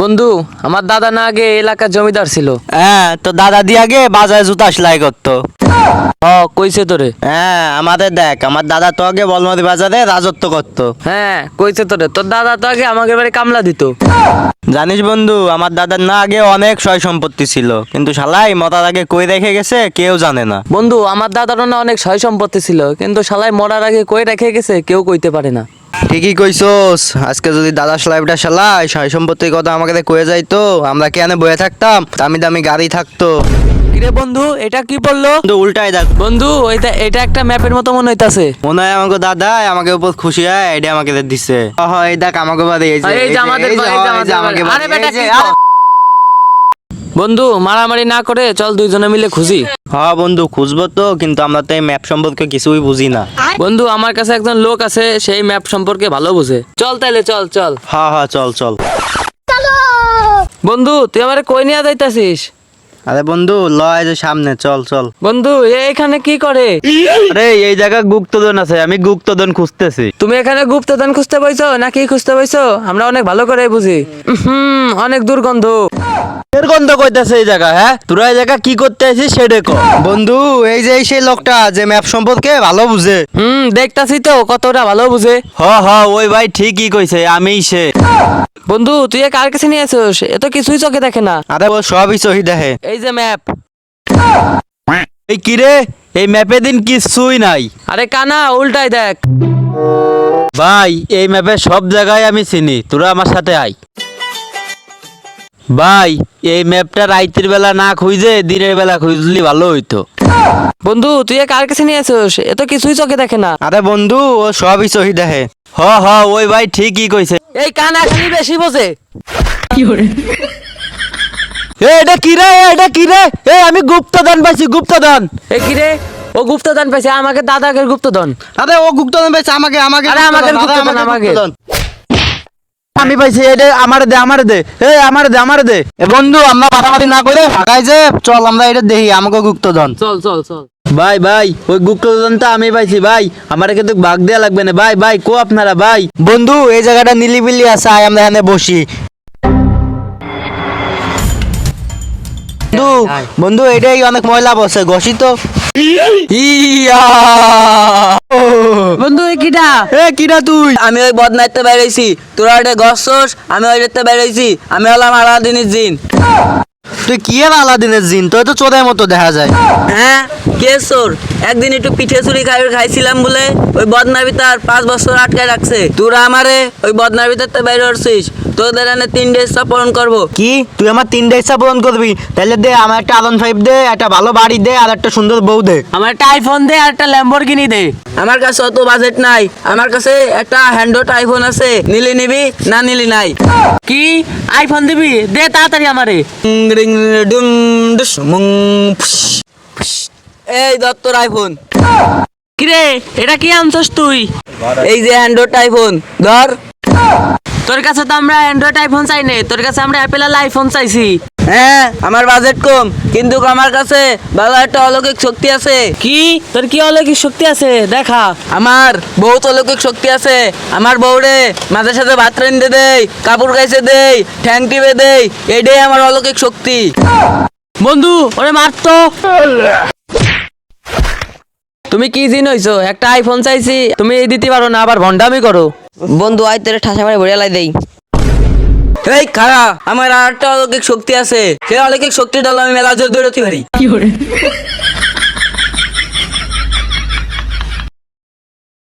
বন্ধু আমার দাদা না আগে এলাকার জমিদার ছিল। হ্যাঁ তো দাদা দিয়ে আগে বাজারে জুতা সেলাই করতো। হ কইছে তোরে। হ্যাঁ আমাদের দেখ আমার দাদা তো আগে বলমারি বাজারে রাজত্ব করতো। হ্যাঁ কইছে তোরে তোর দাদা তো আগে আমাকে বাড়ি কামলা দিত। জানিস বন্ধু আমার দাদার না আগে অনেক সয় সম্পত্তি ছিল কিন্তু শালাই মতার আগে কই রেখে গেছে কেউ জানে না। বন্ধু আমার দাদারও না অনেক সয় সম্পত্তি ছিল কিন্তু শালাই মরার আগে কই রেখে গেছে কেউ কইতে পারে না। ঠিকই কইছোস। আজকে যদি দাদা সালাইটা শালাই সয় সম্পত্তির কথা আমাকে কয়ে যাইতো আমরা কেন বয়ে থাকতাম? দামি দামি গাড়ি থাকতো। কিরে বন্ধু এটা কি বলল? উল্টাই দেখ। বন্ধু এটা এটা একটা ম্যাপের মতো মনে হইতাছে। মনে হয় আমাকে দাদা আমাকে উপর খুশি হয় এটা আমাকে দিচ্ছে হ, হ, এই দেখ আমাকে বাড়ি এই যে এই যে আমাদের এই যে, আমাকে আরে বেটা, বন্ধু মারামারি না করে চল দুইজনে মিলে খুঁজি। হ্যাঁ বন্ধু খুঁজবো তো কিন্তু আমরা তো এই ম্যাপ সম্পর্কে কিছুই বুঝি না। বন্ধু আমার কাছে একজন লোক আছে সেই ম্যাপ সম্পর্কে ভালো বুঝে। চল তাইলে চল চল। হ্যাঁ হ্যাঁ চল। চল। বন্ধু তুই আমার কই নিয়ে যাইতাছিস? আরে বন্ধু লয় যে সামনে চল চল। বন্ধু এ এখানে কি করে? আরে এই জায়গায় গুপ্তধন আছে আমি গুপ্তধন খুঁজতেছি। তুমি এখানে গুপ্তদান খুঁজতে পাইছো নাকি খুঁজতে পাইছো আমরা অনেক ভালো করে বুঝি। হুম অনেক দুর্গন্ধ। এর গন্ধ কইতাছে এই জায়গা হ্যাঁ? তোরা এই জায়গা কি করতে আছিস সেটা কো বন্ধু এই যে এই সেই লোকটা যে ম্যাপ সম্পর্কে ভালো বুঝে। হুম দেখতাছি তো কতটা ভালো বুঝে। হ হ ওই ভাই ঠিকই কইছে আমিই সে। বন্ধু তুই এ কার কাছে নিয়ে আসিস? এ তো কিছুই চোখে দেখে না। আরে ও সবই সহি দেখে। এই যে ম্যাপ। এই কিরে এই ম্যাপে দিন কিছুই নাই। আরে কানা উল্টাই দেখ। ভাই এই ম্যাপে সব জায়গায় আমি চিনি। তোরা আমার সাথে আয়। ভাই এই ম্যাপটা রাইতের বেলা না খুঁজে দিনের বেলা খুঁজলি ভালো হইতো। বন্ধু তুই এ কার কাছে নিয়ে আসিস? এ তো কিছুই চোখে দেখে না। আরে বন্ধু ও সবই সহি দেখে। হ হ ওই ভাই ঠিকই কইছে। এই কানা খালি বেশি বোঝে। এ এটা কি রে? এ, এটা কি রে? এ আমি গুপ্তদান পাইছি গুপ্তদান এ কি রে? ও গুপ্তদান পাইছে আমাকে দাদাকে গুপ্তদান আরে ও গুপ্তদান পাইছে আমাকে আমাকে আরে আমাকে গুপ্তদান, গুপ্তদান, আমাকে। গুপ্তদান। আমি পাইছি এটা আমার দে আমার দে এ আমার দে আমার দে। এ বন্ধু আমরা মারামারি না করে ফাঁকাই যে চল আমরা এটা দেখি আমাকে গুপ্তধন। চল চল চল। ভাই ভাই ওই গুপ্তধনটা আমি পাইছি ভাই। আমার কিন্তু ভাগ দেয়া লাগবে না ভাই ভাই কো আপনারা ভাই। বন্ধু এই জায়গাটা নিলিবিলি আছে আয় আমরা এখানে বসি। বন্ধু বন্ধু এটাই অনেক ময়লা বসে ঘষি তো বন্ধু এ কিটা? এ কিরা তুই? আমি ওই বদনাইতে বেরোইছি তোরা ওটা গছছস আমি ওইটাতে বেরোইছি আমি হলাম আলাদিনের জিন। তুই কি আর আলাদিনের জিন? তোর তো চোরের মতো দেখা যায়। হ্যাঁ? কে সোর একদিন একটু পিঠে চুরি খাই খাইছিলাম বলে ওই বদনার ভিতর পাঁচ বছর আটকায় রাখছে। তোরা আমারে ওই বদনার ভিতর বের করছিস তোদের এনে তিন ডেজ পূরণ করব। কি? তুই আমার তিনটা ইচ্ছা পূরণ করবি? তাহলে দে আমার একটা আলন ফাইভ দে একটা ভালো বাড়ি দে আর একটা সুন্দর বউ দে। আমার একটা আইফোন দে আর একটা ল্যাম্বরগিনি দে। আমার কাছে অত বাজেট নাই। আমার কাছে একটা হ্যান্ড্রয়েড আইফোন আছে। নিলি নিবি না নিলি নাই? কি? আইফোন দিবি? দে তাড়াতাড়ি আমারে। ডুম, ডুস, মুং। এই দত্তর আইফোন কিরে এটা কি আনছস তুই? এই যে হ্যান্ড্রয়েড আইফোন ধর। তোর কাছে তো আমরা অ্যান্ড্রয়েড আইফোন চাই নাই তোর কাছে আমরা অ্যাপেল আইফোন চাইছি। হ্যাঁ আমার বাজেট কম কিন্তু আমার কাছে ভালো একটা অলৌকিক শক্তি আছে। কি? তোর কি অলৌকিক শক্তি আছে? দেখা। আমার বহুত অলৌকিক শক্তি আছে। আমার বউরে মাঝে সাথে ভাত রান্ধে দেই কাপড় গাইছে দেই ঠ্যাং টিপে দেই এটাই আমার অলৌকিক শক্তি। বন্ধু ওরে মারতো। তুমি কি জিন হইছো? একটা আইফোন চাইছি তুমি এই দিতে পারো না আবার ভন্ডামি করো। বন্ধু আই তোরে ঠাসা মারে ভরে লাই দেই। এই খারা আমার আরেকটা অলৌকিক শক্তি আছে। সেই অলৌকিক শক্তি হলো আমি মেলা জোর দৌড়তে পারি